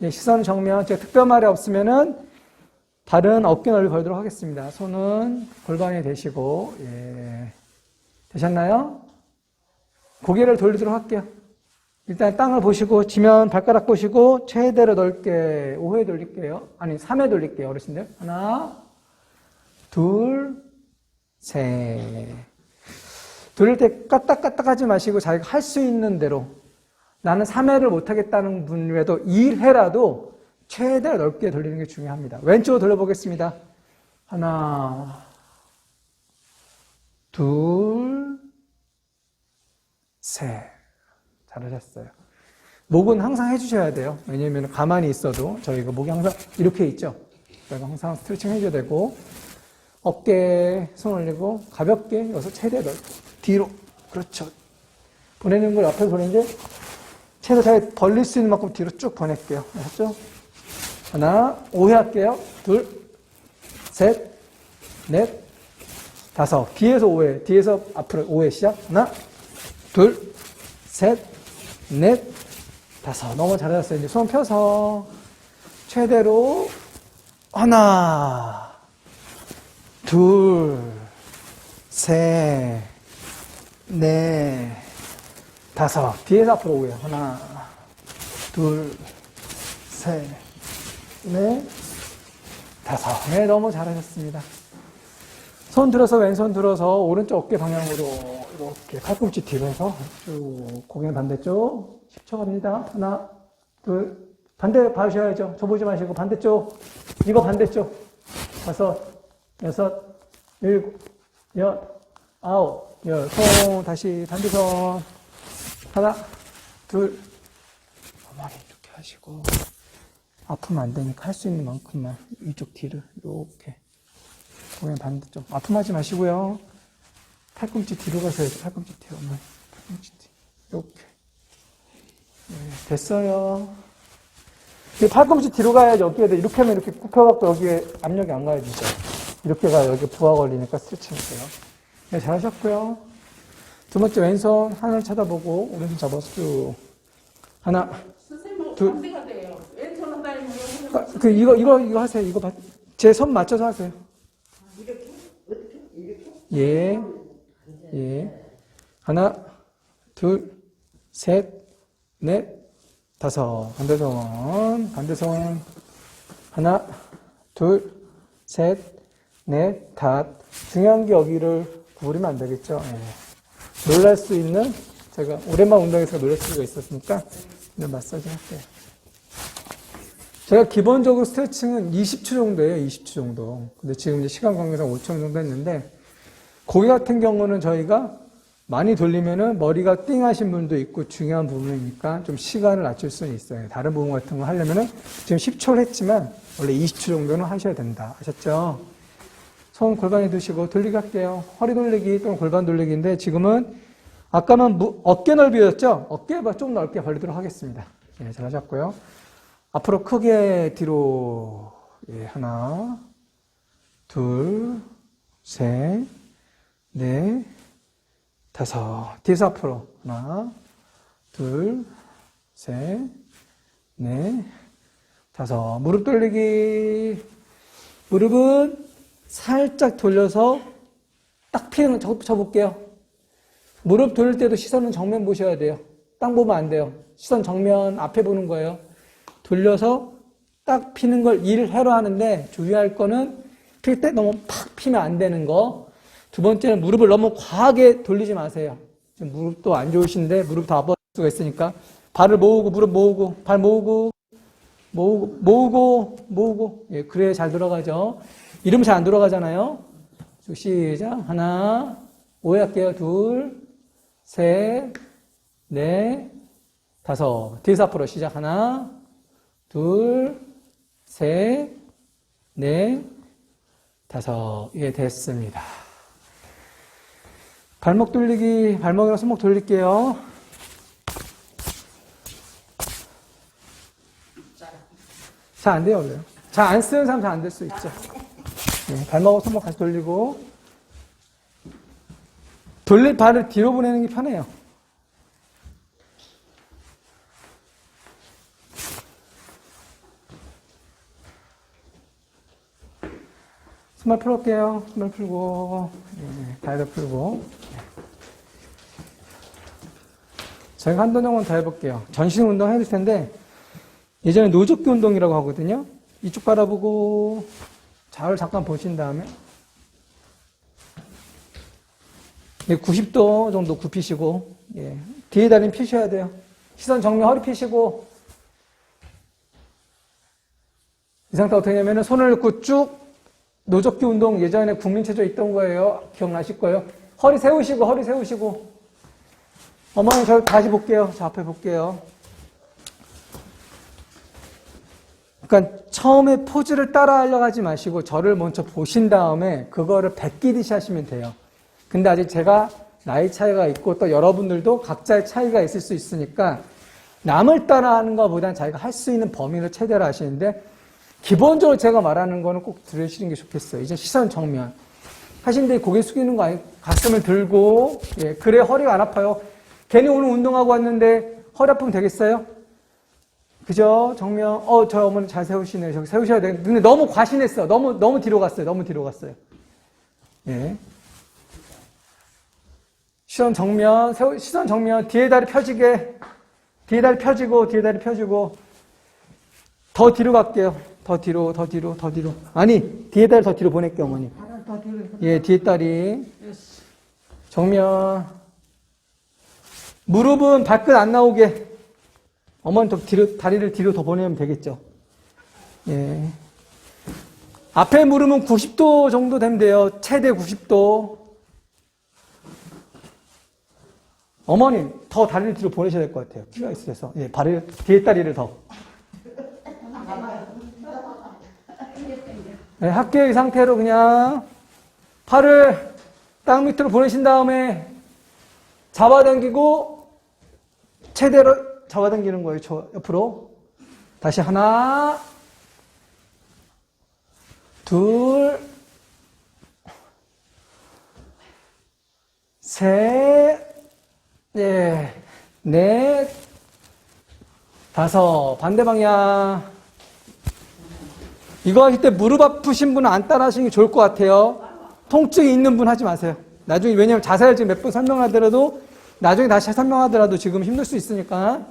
예, 시선 정면, 제가 특별 말이 없으면은 발은 어깨 넓이 벌도록 하겠습니다. 손은 골반에 대시고, 예. 되셨나요? 고개를 돌리도록 할게요. 일단 땅을 보시고, 지면 발가락 보시고, 최대로 넓게 5회 돌릴게요. 아니, 3회 돌릴게요, 어르신들. 하나, 둘, 셋. 돌릴 때 까딱까딱 하지 마시고, 자기가 할 수 있는 대로. 나는 3회를 못하겠다는 분 외에도 1회라도 최대로 넓게 돌리는 게 중요합니다. 왼쪽으로 돌려보겠습니다. 하나, 둘, 셋. 잘하셨어요. 목은 항상 해주셔야 돼요. 왜냐면 가만히 있어도 저희가 목이 항상 이렇게 있죠. 그래서 항상 스트레칭 해줘야 되고 어깨 손 올리고 가볍게 여기서 최대 넓 뒤로 그렇죠. 보내는 걸 앞에 보내는데 최소 잘 벌릴 수 있는 만큼 뒤로 쭉 보낼게요. 아셨죠? 하나, 5회 할게요. 둘, 셋, 넷, 다섯. 뒤에서 5회, 뒤에서 앞으로 5회 시작. 하나, 둘, 셋, 넷, 다섯. 너무 잘하셨어요. 이제 손 펴서 최대로 하나, 둘, 셋, 넷, 다섯. 뒤에서 앞으로 오요. 하나, 둘, 셋, 넷, 다섯. 네, 너무 잘하셨습니다. 손 들어서 왼손 들어서 오른쪽 어깨 방향으로 이렇게 팔꿈치 뒤로 해서 쭉 고개 반대쪽 10초 갑니다. 하나, 둘, 반대 봐주셔야죠. 저 보지 마시고 반대쪽, 이거 반대쪽. 다섯, 여섯, 일곱, 여, 아홉, 열. 손 다시 반대손. 하나, 둘, 어머니 이렇게 하시고 아프면 안 되니까 할 수 있는 만큼만 이쪽 뒤를 이렇게 그냥 반대쪽 아픔하지 마시고요. 팔꿈치 뒤로 가셔야죠. 팔꿈치 뒤로 어머니 팔꿈치 뒤 이렇게 네, 됐어요. 이 팔꿈치 뒤로 가야지 어깨에 이렇게 하면 이렇게 굽혀갖고 여기에 압력이 안 가요 진짜. 이렇게 가 여기 부하 걸리니까 스트레칭 했어요. 네, 잘하셨고요. 두 번째 왼손 하늘 쳐다보고 오른손 잡아서 쭉 하나 둘. 아, 그 이거 이거 이거 하세요. 이거 제 손 맞춰서 하세요. 이렇게 어떻게 이렇게 예, 예. 하나, 둘, 셋, 넷, 다섯. 반대손, 반대손. 하나, 둘, 셋, 넷, 다. 중요한 게 여기를 구부리면 안 되겠죠. 예. 놀랄 수 있는, 제가 오랜만 운동에서 놀랄 수가 있었으니까, 이제 마사지 할게요. 제가 기본적으로 스트레칭은 20초 정도예요, 20초 정도. 근데 지금 이제 시간 관계상 5초 정도 했는데, 고기 같은 경우는 저희가 많이 돌리면은 머리가 띵 하신 분도 있고 중요한 부분이니까 좀 시간을 낮출 수는 있어요. 다른 부분 같은 거 하려면은 지금 10초를 했지만 원래 20초 정도는 하셔야 된다. 아셨죠? 손 골반에 두시고 돌리기 할게요. 허리 돌리기 또는 골반 돌리기인데 지금은 아까는 무- 어깨 넓이였죠? 어깨가 좀 넓게 벌리도록 하겠습니다. 예, 잘 하셨고요. 앞으로 크게 뒤로 예, 하나, 둘, 셋, 넷, 다섯. 뒤에서 앞으로. 하나, 둘, 셋, 넷, 다섯. 무릎 돌리기. 무릎은 살짝 돌려서 딱 피는 거 쳐볼게요. 무릎 돌릴 때도 시선은 정면 보셔야 돼요. 땅 보면 안 돼요. 시선 정면 앞에 보는 거예요. 돌려서 딱 피는 걸 일회로 하는데 주의할 거는 필 때 너무 팍 피면 안 되는 거. 두 번째는 무릎을 너무 과하게 돌리지 마세요. 지금 무릎도 안 좋으신데 무릎 다 아플 수가 있으니까 발을 모으고 무릎 모으고 발 모으고 모으고 모으고 모으고 예 그래야 잘 들어가죠. 이러면 잘안 들어가잖아요. 쭉 시작 하나 오해할게요 둘 셋 넷 다섯 뒤에서 앞으로 시작 하나 둘 셋 넷 다섯 예 됐습니다. 발목 돌리기, 발목이랑 손목 돌릴게요. 잘 안 돼요, 원래. 잘안 쓰는 사람 잘 안 될 수 있죠. 네, 발목을 손목 같이 돌리고 돌릴 발을 뒤로 보내는 게 편해요. 숨을 풀을게요. 숨을 풀고 네, 네 다리도 풀고 네. 저희가 한두 정도 더 해볼게요. 전신 운동 해줄 텐데 예전에 노적기 운동이라고 하거든요. 이쪽 바라보고 좌우를 잠깐 보신 다음에, 네, 90도 정도 굽히시고, 예, 뒤에 다리는 펴셔야 돼요. 시선 정면 허리 펴시고, 이 상태 어떻게 하냐면은 손을 놓고 쭉 노젓기 운동 예전에 국민체조 있던 거예요. 기억나실 거예요. 허리 세우시고 허리 세우시고 어머니 저 다시 볼게요. 저 앞에 볼게요. 그러니까 처음에 포즈를 따라 하려고 하지 마시고 저를 먼저 보신 다음에 그거를 베끼듯이 하시면 돼요. 근데 아직 제가 나이 차이가 있고 또 여러분들도 각자의 차이가 있을 수 있으니까 남을 따라 하는 것보다는 자기가 할 수 있는 범위를 최대로 하시는데 기본적으로 제가 말하는 거는 꼭 들으시는 게 좋겠어요. 이제 시선 정면. 하시는데 고개 숙이는 거 아니, 가슴을 들고, 예, 그래 허리가 안 아파요. 괜히 오늘 운동하고 왔는데 허리 아프면 되겠어요? 그죠? 정면, 어, 저 어머니 잘 세우시네요. 저기 세우셔야 돼. 근데 너무 과신했어. 너무, 너무 뒤로 갔어요. 너무 뒤로 갔어요. 예. 시선 정면, 세우, 시선 정면, 뒤에 다리 펴지게, 뒤에 다리 펴지고, 뒤에 다리 펴지고, 더 뒤로 갈게요. 더 뒤로, 더 뒤로, 더 뒤로. 아니, 뒤에 다리 더 뒤로 보낼게요, 어머니. 예, 뒤에 다리. 정면. 무릎은 발끝 안 나오게. 어머니 더 뒤로, 다리를 뒤로 더 보내면 되겠죠. 예. 앞에 무릎은 90도 정도 돼요. 최대 90도. 어머니, 더 다리를 뒤로 보내셔야 될 것 같아요. 키가 있어서. 예, 발을, 뒤에 다리를 더. 네. 이 상태로 그냥 팔을 땅 밑으로 보내신 다음에 잡아당기고 최대로 잡아당기는 거예요. 저 옆으로. 다시 하나, 둘, 셋, 예, 넷, 다섯. 반대 방향. 이거 하실 때 무릎 아프신 분은 안 따라 하시는 게 좋을 것 같아요. 통증이 있는 분 하지 마세요. 나중에, 왜냐면 자세를 지금 몇 번 설명하더라도, 나중에 다시 설명하더라도 지금 힘들 수 있으니까.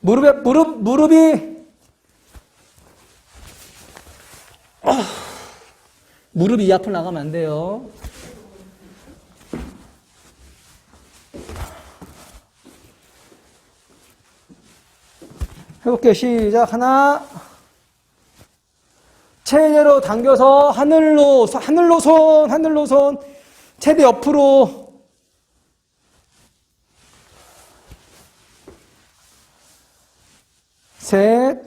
무릎에, 무릎, 무릎이, 아, 무릎이 이 앞으로 나가면 안 돼요. 해볼게요. 시작. 하나, 최대로 당겨서 하늘로, 하늘로 손, 하늘로 손, 최대 옆으로. 셋,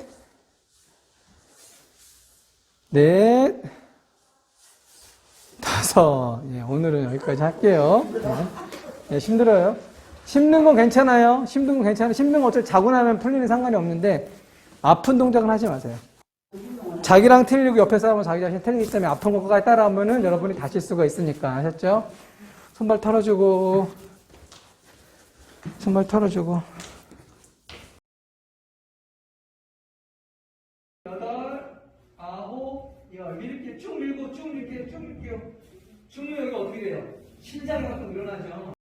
넷, 다섯. 예, 오늘은 여기까지 할게요. 예, 예, 힘들어요. 힘든 건 괜찮아요. 힘든 건 괜찮아요. 힘든 건 어차피 자고 나면 풀리는 상관이 없는데, 아픈 동작은 하지 마세요. 자기랑 틀리고 옆에 사람은 자기 자신 틀리기 때문에 아픈 것까지 따라하면은 여러분이 다칠 수가 있으니까 아셨죠? 손발 털어주고 손발 털어주고 여덟 아홉 열 이렇게 쭉 밀고 쭉 밀게요 쭉 밀게요 쭉 밀면 여기 어떻게 돼요? 신장이 만큼 늘어나죠